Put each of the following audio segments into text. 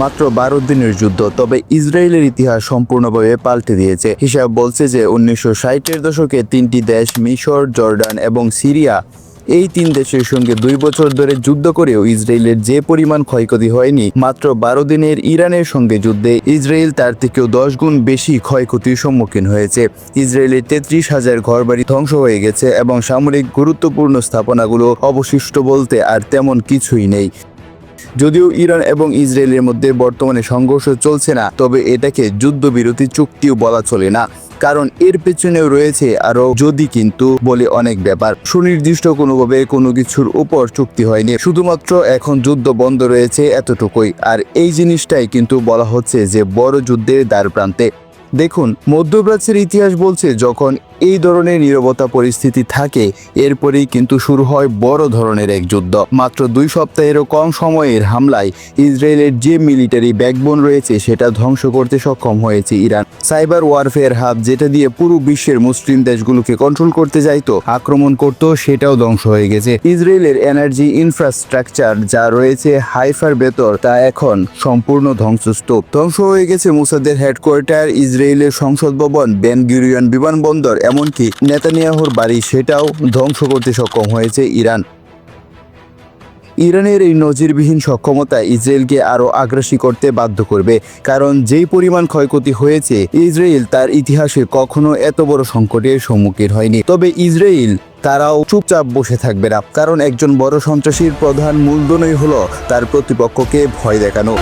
মাত্র বারো দিনের যুদ্ধ, তবে ইসরায়েলের ইতিহাস সম্পূর্ণভাবে পাল্টে দিয়েছে। হিসাব বলছে যে উনিশশো ষাটের দশকে তিনটি দেশ, মিশর, জর্ডান এবং সিরিয়া, এই তিন দেশের সঙ্গে দুই বছর ধরে যুদ্ধ করেও ইসরায়েলের যে পরিমাণ ক্ষয়ক্ষতি হয়নি, মাত্র বারো দিনের ইরানের সঙ্গে যুদ্ধে ইসরায়েল তার থেকেও দশ গুণ বেশি ক্ষয়ক্ষতির সম্মুখীন হয়েছে। ইসরায়েলের তেত্রিশ হাজার ঘরবাড়ি ধ্বংস হয়ে গেছে এবং সামরিক গুরুত্বপূর্ণ স্থাপনাগুলো অবশিষ্ট বলতে আর তেমন কিছুই নেই। যদিও ইরান এবং ইসরায়েলের মধ্যে বর্তমানে সংঘর্ষ চলছে না, তবে এটাকে যুদ্ধবিরতি চুক্তিও বলা চলে না। কারণ এর পেছনেও রয়েছে আরও যদি কিন্তু বলে অনেক ব্যাপার। সুনির্দিষ্ট কোনোভাবে কোনো কিছুর উপর চুক্তি হয়নি। শুধুমাত্র এখন যুদ্ধ বন্ধ রয়েছে এতটুকুই। আর এই জিনিসটাই কিন্তু বলা হচ্ছে যে বড় যুদ্ধের দ্বার প্রান্তে দেখুন, মধ্যপ্রাচ্যের ইতিহাস বলছে যখন এই ধরনের নিরবতা পরিস্থিতি থাকে, এরপরেই কিন্তু শুরু হয় বড় ধরনের এক যুদ্ধ। মাত্র দুই সপ্তাহেরও কম সময়ের হামলায় ইসরায়েলের যে মিলিটারি ব্যাকবোন রয়েছে, সেটা ধ্বংস করতে সক্ষম হয়েছে ইরান। সাইবার ওয়ারফেয়ার হাব, যেটা দিয়ে পুরো বিশ্বের মুসলিম দেশগুলোকে কন্ট্রোল করতে যাইতো আক্রমণ করত সেটাও ধ্বংস হয়ে গেছে। ইসরায়েলের এনার্জি ইনফ্রাস্ট্রাকচার যা রয়েছে হাইফার ভেতর, তা এখন সম্পূর্ণ ধ্বংসস্তূপ। ধ্বংস হয়ে গেছে মুসাদের হেডকোয়ার্টার ইসরায়েলের সংসদ ভবন বেন গুরিয়ন বিমানবন্দর এমনকি নেতানিয়াহুর বাড়ি সেটাও ধ্বংস করতে সক্ষম হয়েছে ইরান। ইরানের এই নজিরবিহীন সক্ষমতা ইসরায়েলকে আরও আগ্রাসী করতে বাধ্য করবে, কারণ যেই পরিমাণ ক্ষয়ক্ষতি হয়েছে, ইসরায়েল তার ইতিহাসে কখনো এত বড় সংকটের সম্মুখীন হয়নি। তবে ইসরায়েল, তারাও চুপচাপ বসে থাকবে না, কারণ একজন বড় সন্ত্রাসীর প্রধান মূলধনই হলো তার প্রতিপক্ষকে ভয় দেখানো।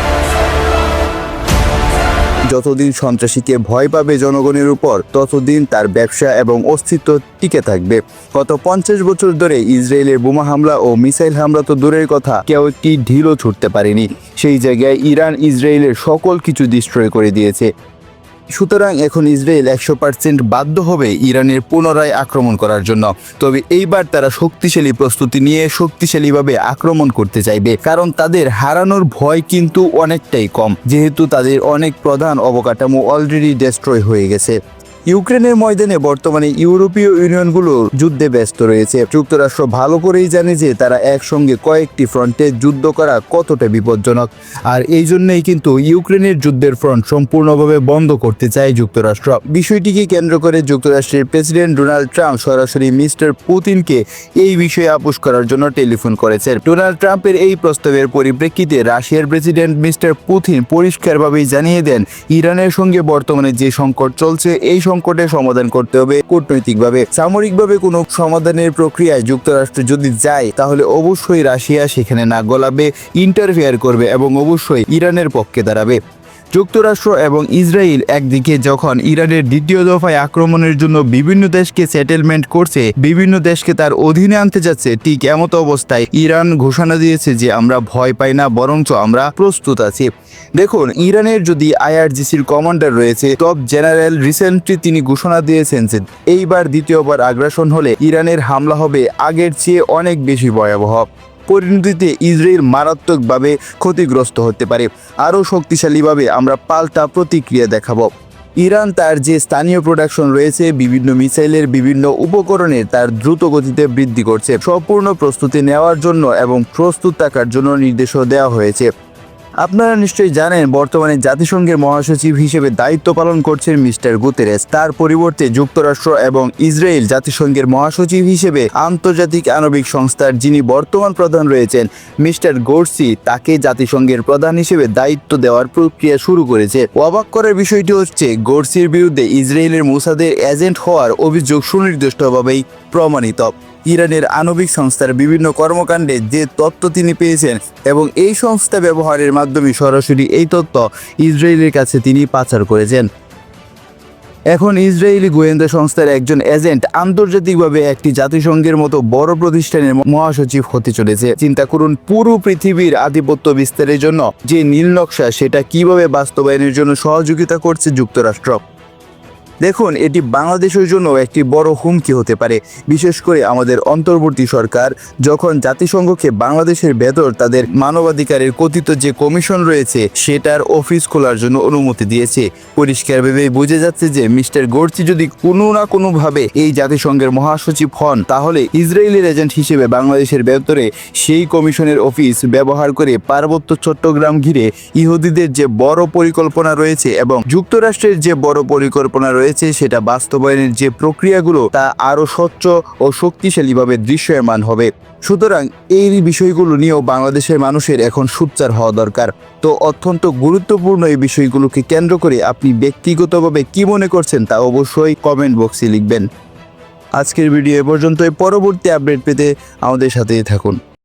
যতদিন সন্ত্রাসীকে ভয় পাবে জনগণের উপর, ততদিন তার ব্যবসা এবং অস্তিত্ব টিকে থাকবে। গত পঞ্চাশ বছর ধরে ইসরায়েলের বোমা হামলা ও মিসাইল হামলা তো দূরের কথা, কেউ একটি ঢিলও ছুটতে পারেনি। সেই জায়গায় ইরান ইসরায়েলের সকল কিছু ডিস্ট্রয় করে দিয়েছে। সুতরাং এখন ইসরায়েল একশো পার্সেন্ট বাধ্য হবে ইরানের পুনরায় আক্রমণ করার জন্য। তবে এইবার তারা শক্তিশালী প্রস্তুতি নিয়ে শক্তিশালীভাবে আক্রমণ করতে চাইবে, কারণ তাদের হারানোর ভয় কিন্তু অনেকটাই কম। যেহেতু তাদের অনেক প্রধান অবকাঠামো অলরেডি ডেস্ট্রয় হয়ে গেছে। ইউক্রেনের ময়দানে বর্তমানে ইউরোপীয় ইউনিয়নগুলো যুদ্ধে ব্যস্ত রয়েছে। যুক্তরাষ্ট্র ভালো করেই জানে যে তারা একসঙ্গে কয়েকটি ফ্রন্টে যুদ্ধ করা কতটা বিপজ্জনক। আর এই জন্যই কিন্তু ইউক্রেনের যুদ্ধের ফ্রন্ট সম্পূর্ণভাবে বন্ধ করতে চায় যুক্তরাষ্ট্র। বিষয়টিকে কেন্দ্র করে যুক্তরাষ্ট্রের প্রেসিডেন্ট ডোনাল্ড ট্রাম্প সরাসরি মিস্টার পুতিনকে এই বিষয়ে আপোষ করার জন্য টেলিফোন করেছেন। ডোনাল্ড ট্রাম্পের এই প্রস্তাবের পরিপ্রেক্ষিতে রাশিয়ার প্রেসিডেন্ট মিস্টার পুতিন পরিষ্কারভাবেই জানিয়ে দেন, ইরানের সঙ্গে বর্তমানে যে সংকট চলছে, এই সংকটের সমাধান করতে হবে। কূটনৈতিকভাবে, সামরিকভাবে কোনো সমাধানের প্রক্রিয়ায় যুক্তরাষ্ট্র যদি যায়, তাহলে অবশ্যই রাশিয়া সেখানে না গলাবে ইন্টারফেয়ার করবে এবং অবশ্যই ইরানের পক্ষে দাঁড়াবে। যুক্তরাষ্ট্র এবং ইসরায়েল একদিকে যখন ইরানের দ্বিতীয় দফায় আক্রমণের জন্য বিভিন্ন দেশকে সেটেলমেন্ট করছে, বিভিন্ন দেশকে তার অধীনে আনতে যাচ্ছে, ঠিক এমত অবস্থায় ইরান ঘোষণা দিয়েছে যে আমরা ভয় পাই না, বরঞ্চ আমরা প্রস্তুত আছি। দেখুন, ইরানের যদি আইআরজিসির কমান্ডার রয়েছে টপ জেনারেল রিসেন্টলি তিনি ঘোষণা দিয়েছেন যে এইবার দ্বিতীয়বার আগ্রাসন হলে ইরানের হামলা হবে আগের চেয়ে অনেক বেশি ভয়াবহ। পরিণতিতে ইসরায়েল মারাত্মকভাবে ক্ষতিগ্রস্ত হতে পারে। আরও শক্তিশালীভাবে আমরা পাল্টা প্রতিক্রিয়া দেখাবো। ইরান তার যে স্থানীয় প্রোডাকশন রয়েছে, বিভিন্ন মিসাইলের বিভিন্ন উপকরণে তার দ্রুত গতিতে বৃদ্ধি করছে। সম্পূর্ণ প্রস্তুতি নেওয়ার জন্য এবং প্রস্তুত থাকার জন্য নির্দেশও দেওয়া হয়েছে। আপনারা নিশ্চয়ই জানেন, বর্তমানে জাতিসংঘের মহাসচিব হিসেবে দায়িত্ব পালন করছেন মিস্টার গুতেরেস। তার পরিবর্তে যুক্তরাষ্ট্র এবং ইসরায়েল জাতিসংঘের মহাসচিব হিসেবে আন্তর্জাতিক আণবিক সংস্থার যিনি বর্তমান প্রধান রয়েছেন, মিস্টার গোর্সি, তাকে জাতিসংঘের প্রধান হিসেবে দায়িত্ব দেওয়ার প্রক্রিয়া শুরু করেছে। অবাক করার বিষয়টি হচ্ছে, গোর্সির বিরুদ্ধে ইসরায়েলের মুসাদের এজেন্ট হওয়ার অভিযোগ সুনির্দিষ্টভাবেই প্রমাণিত। ইরানের আণবিক সংস্থার বিভিন্ন কর্মকাণ্ডে যে তথ্য তিনি পেয়েছেন এবং এই সংস্থা ব্যবহারের মাধ্যমে সরাসরি এই তথ্য ইসরায়েলের কাছে তিনি পাচার করেছেন। এখন ইসরায়েলি গোয়েন্দা সংস্থার একজন এজেন্ট আন্তর্জাতিকভাবে একটি জাতিসংঘের মতো বড় প্রতিষ্ঠানের মহাসচিব হতে চলেছে। চিন্তা করুন, পুরো পৃথিবীর আধিপত্য বিস্তারের জন্য যে নীল নকশা, সেটা কীভাবে বাস্তবায়নের জন্য সহযোগিতা করছে যুক্তরাষ্ট্র। দেখুন, এটি বাংলাদেশের জন্য একটি বড় হুমকি হতে পারে। বিশেষ করে আমাদের অন্তর্বর্তী সরকার যখন জাতিসংঘকে বাংলাদেশের ভেতর তাদের মানবাধিকারের কথিত যে কমিশন রয়েছে, সেটার অফিস খোলার জন্য অনুমতি দিয়েছে। পরিষ্কার পরিষ্কারভাবে বুঝে যাচ্ছে যে মিস্টার গোর্চি যদি কোনো না কোনোভাবে এই জাতিসংঘের মহাসচিব হন, তাহলে ইসরায়েলের এজেন্ট হিসেবে বাংলাদেশের ভেতরে সেই কমিশনের অফিস ব্যবহার করে পার্বত্য চট্টগ্রাম ঘিরে ইহুদিদের যে বড় পরিকল্পনা রয়েছে এবং যুক্তরাষ্ট্রের যে বড় পরিকল্পনা রয়েছে সেটা বাস্তবায়নের যে প্রক্রিয়াগুলো তা আরও স্বচ্ছ ও শক্তিশালীভাবে দৃশ্যমান হবে। সুতরাং এই বিষয়গুলো নিয়েও বাংলাদেশের মানুষের এখন সুচ্চার হওয়া দরকার। তো অত্যন্ত গুরুত্বপূর্ণ এই বিষয়গুলোকে কেন্দ্র করে আপনি ব্যক্তিগতভাবে কি মনে করছেন তা অবশ্যই কমেন্ট বক্সে লিখবেন। আজকের ভিডিও এ পর্যন্তই। পরবর্তী আপডেট পেতে আমাদের সাথেই থাকুন।